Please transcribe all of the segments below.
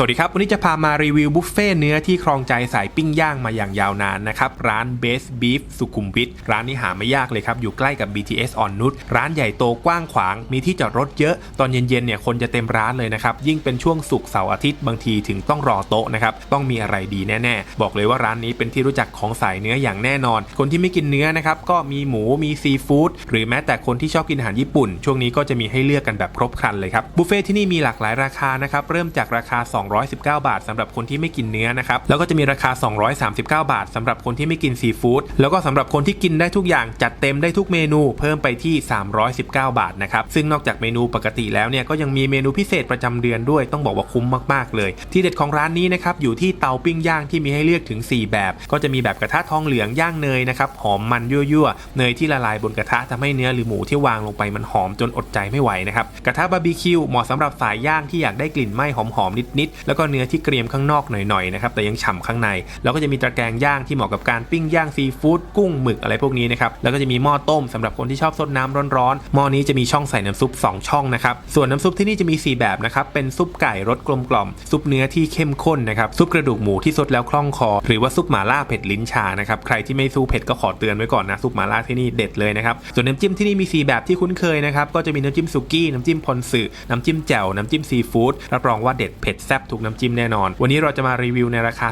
สวัสดีครับ วันนี้จะพามารีวิวบุฟเฟ่เนื้อที่ครองใจสายปิ้งย่างมาอย่างยาวนานนะครับ ร้าน Best Beef สุขุมวิทร้านนี้หาไม่ยากเลยครับ อยู่ใกล้กับ BTS อ่อนนุชร้านใหญ่โตกว้างขวาง มีที่จอดรถเยอะ ตอนเย็นๆเนี่ยคนจะเต็มร้านเลยนะครับ ยิ่งเป็นช่วงศุกเสาร์อาทิตย์บางทีถึงต้องรอโต๊ะนะครับ ต้องมีอะไรดีแน่ๆ บอกเลยว่าร้านนี้เป็นที่รู้จักของสายเนื้ออย่างแน่นอน คนที่ไม่กินเนื้อนะครับก็มีหมูมีซีฟู้ดหรือแม้แต่คนที่ชอบกินอาหารญี่ปุ่น ช่วงนี้ก็จะมีให้เลือกกันแบบครบครันเลยครับบุฟเฟ่ที่นี่มีหลากหลายราคานะครับเริ่มจากราคา219 บาทสำหรับคนที่ไม่กินเนื้อนะครับแล้วก็จะมีราคา 239 บาทสำหรับคนที่ไม่กินซีฟู้ดแล้วก็สำหรับคนที่กินได้ทุกอย่างจัดเต็มได้ทุกเมนูเพิ่มไปที่ 319 บาทนะครับซึ่งนอกจากเมนูปกติแล้วเนี่ยก็ยังมีเมนูพิเศษประจำเดือนด้วยต้องบอกว่าคุ้มมากๆเลย ที่เด็ดของร้านนี้นะครับอยู่ที่เตาปิ้งย่างที่มีให้เลือกถึง 4 แบบ ก็จะมีแบบกระทะทองเหลืองย่างเนยนะครับหอมมันยั่วๆเนยที่ละลายบนกระทะทำให้เนื้อหรือหมูที่วางลงไปมันหอมจนอดใจไม่ไหวนะครับกระทะบาร์บีคิวเหมาะสำหรับสายย่างที่อยากได้กลิ่นไหม้หอมๆนิดๆแล้วก็เนื้อที่เกรียมข้างนอกหน่อยๆนะครับแต่ยังฉ่ำข้างในแล้วก็จะมีตะแกรงย่างที่เหมาะกับการปิ้งย่างซีฟู้ดกุ้งหมึกอะไรพวกนี้นะครับแล้วก็จะมีหม้อต้มสำหรับคนที่ชอบซดน้ำร้อนๆหม้อนี้จะมีช่องใส่น้ำซุป 2 ช่องนะครับส่วนน้ำซุปที่นี่จะมี 4 แบบนะครับเป็นซุปไก่รสกลมกล่อมซุปเนื้อที่เข้มข้นนะครับซุปกระดูกหมูที่ซดแล้วคล่องคอ หรือว่าซุปหม่าล่าเผ็ดลิ้นชานะครับใครที่ไม่สู้เผ็ดก็ขอเตือนไว้ก่อนนะซุปหม่าล่าที่นี่เด็ดเลยนะครับส่วนน้ำจิ้มที่นี่มี 4 แบบที่คุ้นเคยนะครับก็จะมีน้ำจิ้มสุกี้น้ำจิ้มพอนสึน้ำจิ้มแจ่วน้ำจิ้มซีฟู้ดรับรองว่าเด็ดเผ็ดแซ่บทุกน้ำจิ้มแน่นอน วันนี้เราจะมารีวิวในราคา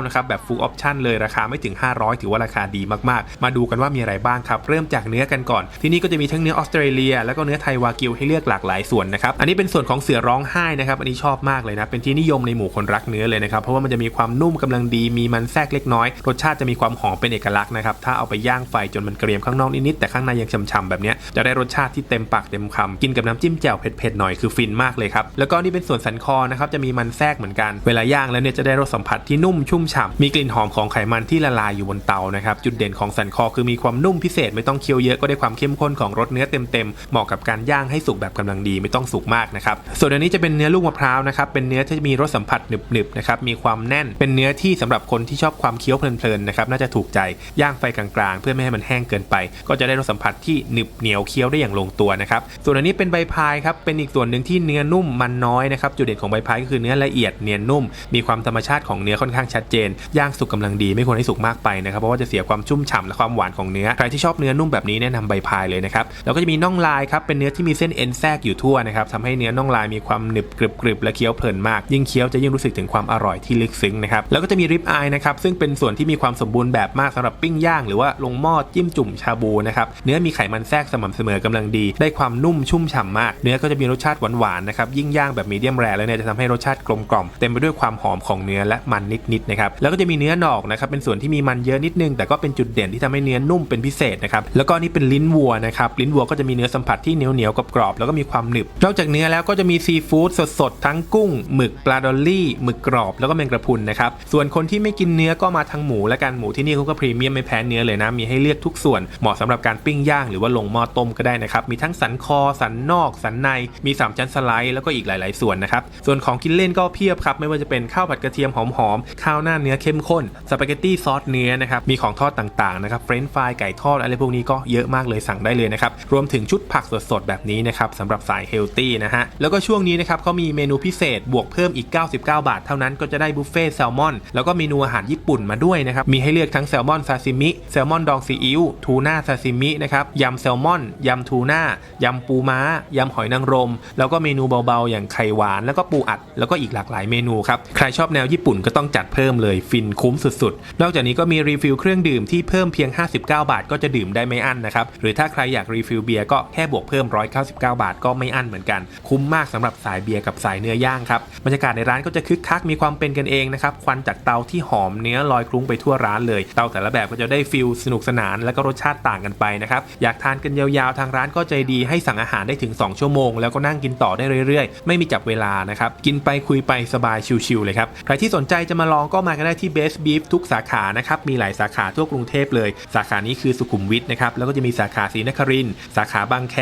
319 นะครับแบบ full option เลยราคาไม่ถึง 500 ถือว่าราคาดีมากๆ มาดูกันว่ามีอะไรบ้างครับ เริ่มจากเนื้อกันก่อน ที่นี่ก็จะมีทั้งเนื้อออสเตรเลีย แล้วก็เนื้อไทยวากิวให้เลือกหลากหลายส่วนนะครับ อันนี้เป็นส่วนของเสือร้องไห้นะครับ อันนี้ชอบมากเลยนะ เป็นที่นิยมในหมู่คนรักเนื้อเลยนะครับ เพราะว่ามันจะมีความนุ่มกำลังดี มีมันแทรกเล็กน้อย รสชาติจะมีความหอมเป็นเอกลักษณ์นะครับ ถ้าเอาไปย่างไฟจนมันเกรียมข้างนอกนิดๆ แต่ข้างในยังฉ่ำๆแบบนี้จะได้รสชาติที่เต็มปากเต็มคำกินกับน้ำจิ้มแจ่วเผ็ดๆหน่อยคือฟินมากเลยครับ แล้วก็นี่เป็นส่วนสันคอนะครับจะมีมันแทรกเหมือนกัน เวลาย่างแล้วเนี่ยจะได้รสสัมผัสที่นุ่มชุ่มฉ่ำมีกลิ่นหอมของไขมันที่ละลายอยู่บนเตานะครับจุดเด่นของสันคอคือมีความนุ่มพิเศษไม่ต้องเคี้ยวเยอะก็ได้ความเข้มข้นของรสเนื้อเต็มๆเหมาะกับการย่างให้สุกแบบกำลังดีไม่ต้องสุกมากนะครับส่วนอันนี้จะเป็นเนื้อลูกมะพร้าวนะครับเป็นเนื้อที่มีรสสัมผัสหนึบๆนะครับมีความแน่นเป็นเนื้อที่สำหรับคนที่ชอบความเคี้ยวเพลินๆนะครับน่าจะถูกใจย่างไฟกลางๆ เพื่อไม่ให้มันแห้งเกินไป ก็จะได้รสสัมผัสที่หนึบเหนียวเคี้ยวได้อย่างลงตัวนะครับส่วนอันนี้เป็นใบพายครับเป็นอีกส่วนหนึ่งที่เนื้อนุ่มมันน้อยนะครับจุดเด่นของใบพายก็คืือเนื้อละเอียดเนียนนุ่ม มีความธรรมชาติของเนื้อค่อนข้างชัดเจน ย่างสุกกำลังดีไม่ควรให้สุกมากไปนะครับ เพราะว่าจะเสียความชุ่มฉ่ำและความหวานของเนื้อ ใครที่ชอบเนื้อนุ่มแบบนี้แนะนำใบพายเลยนะครับ แล้วก็จะมีน่องลายครับ เป็นเนื้อที่มีเส้นเอ็นแทรกอยู่ทั่วนะครับทำให้เนื้อน่องลายมีความหนึบกรึบกรึบและเคี้ยวเพลินมาก ยิ่งเคี้ยวจะยิ่งรู้สึกถึงความอร่อยที่ลึกซึ้งนะครับ แล้วก็จะมีริบอายนะครับ ซึ่งเป็นส่วนที่มีความสมบูรณ์แบบมากสำหรับปิ้งย่างหรือว่าลงหม้อจิ้มจุ่มชาบูนะครับ เนื้อมีไขมันแทรกสม่ำเสมอกำลังดี ได้ความนุ่มชุ่มฉ่ำมาก เนื้อก็จะมีรสชาติหวานๆนะครับ ยิ่งย่างแบบมีเดียมแรแล้วเนี่ยจะทำให้รสชาติกลมกล่อมเต็มไปด้วยความหอมของเนื้อและมันนิดๆนะครับแล้วก็จะมีเนื้อหนอกนะครับเป็นส่วนที่มีมันเยอะนิดนึง แต่ก็เป็นจุดเด่นที่ทำให้เนื้อนุ่มเป็นพิเศษนะครับแล้วก็นี่เป็นลิ้นวัวนะครับลิ้นวัวก็จะมีเนื้อสัมผัสที่เหนียวเหนียวกรอบๆแล้วก็มีความหนึบนอกจากเนื้อแล้วก็จะมีซีฟู้ดสดๆทั้งกุ้งหมึกปลาดอลลี่หมึกกรอบแล้วก็แมงกระพุนนะครับส่วนคนที่ไม่กินเนื้อก็มาทั้งหมูและกันหมูที่นี่เขาก็พรีเมียมไม่แพ้เนื้อเลยนะมีให้เลือกทุกส่วนเหมาะสำหรับการปิ้งย่างหรือว่าลงหม้อต้มก็ได้นะครับมีทั้งสันคอสันนอกสันในมีสามชั้นสไลด์แล้วก็อีกหลาย ๆ ส่วนนะครับส่วนของกินเล่นก็เพียบครับ ไม่ว่าจะเป็นข้าวผัดกระเทียมหอมๆ ข้าวหน้าเนื้อเข้มข้น สปาเกตตี้ซอสเนื้อนะครับ มีของทอดต่างๆนะครับ เฟรนช์ฟรายไก่ทอดอะไรพวกนี้ก็เยอะมากเลยสั่งได้เลยนะครับ รวมถึงชุดผักสดๆ แบบนี้นะครับสำหรับสายเฮลตี้นะฮะ แล้วก็ช่วงนี้นะครับเขามีเมนูพิเศษบวกเพิ่มอีก 99 บาท เท่านั้นก็จะได้บุฟเฟ่แซลมอน แล้วก็เมนูอาหารญี่ปุ่นมาด้วยนะครับ มีให้เลือกทั้งแซลมอนซาซิมิ แซลมอนดองซีอิ๊ว ทูน่าซาซิมินะครับยำแซลมอนยำทูน่ายำปูม้ายำหอยนางรม แล้วก็เมนูเบาๆ อย่างไข่หวานแล้วก็ปูอัดแแล้วก็อีกหลากหลายเมนูครับ ใครชอบแนวญี่ปุ่นก็ต้องจัดเพิ่มเลยฟินคุ้มสุดๆ นอกจากนี้ก็มีรีฟิลเครื่องดื่มที่เพิ่มเพียง 59 บาท ก็จะดื่มได้ไม่อั้นนะครับหรือถ้าใครอยากรีฟิลเบียร์ก็แค่บวกเพิ่ม 199 บาท ก็ไม่อั้นเหมือนกัน คุ้มมากสำหรับสายเบียร์กับสายเนื้อย่างครับบรรยากาศในร้านก็จะคึกคักมีความเป็นกันเองนะครับควันจากเตาที่หอมเนื้อลอยคลุ้งไปทั่วร้านเลย เตาแต่ละแบบก็จะได้ฟิลสนุกสนานแล้วก็รสชาติต่างกันไปนะครับอยากทานกันยาวๆทางร้านก็ใจดีให้สั่งอาหารได้ถึง 2 ชั่วโมง แล้วก็นั่งกินต่อได้เรื่อยๆ ไม่มีจับเวลานะครับกินไปคุยไปสบายชิวๆเลยครับ ใครที่สนใจจะมาลองก็มากันได้ที่ Best Beef ทุกสาขานะครับ มีหลายสาขาทั่วกรุงเทพเลย สาขานี้คือสุขุมวิทนะครับ แล้วก็จะมีสาขาศรีนครินสาขาบางแค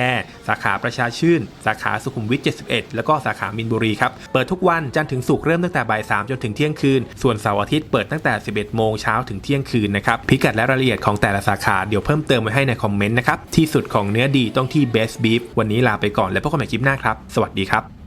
สาขาประชาชื่น สาขาสุขุมวิท 71 แล้วก็สาขามินบุรีครับ เปิดทุกวันจันทร์ถึงศุกร์เริ่มตั้งแต่บ่าย3จนถึงเที่ยงคืน ส่วนเสาร์อาทิตย์เปิดตั้งแต่ 11 โมงเช้าถึงเที่ยงคืนนะครับ พิกัดและรายละเอียดของแต่ละสาขาเดี๋ยวเพิ่มเติมไว้ให้ในคอมเมนต์นะครับ ที่สุดของเนื้อดีต้องที่ Best Beef วันนี้ลาไปก่อนแล้วพบกันใหม่คลิปหน้าครับ สวัสดีครับ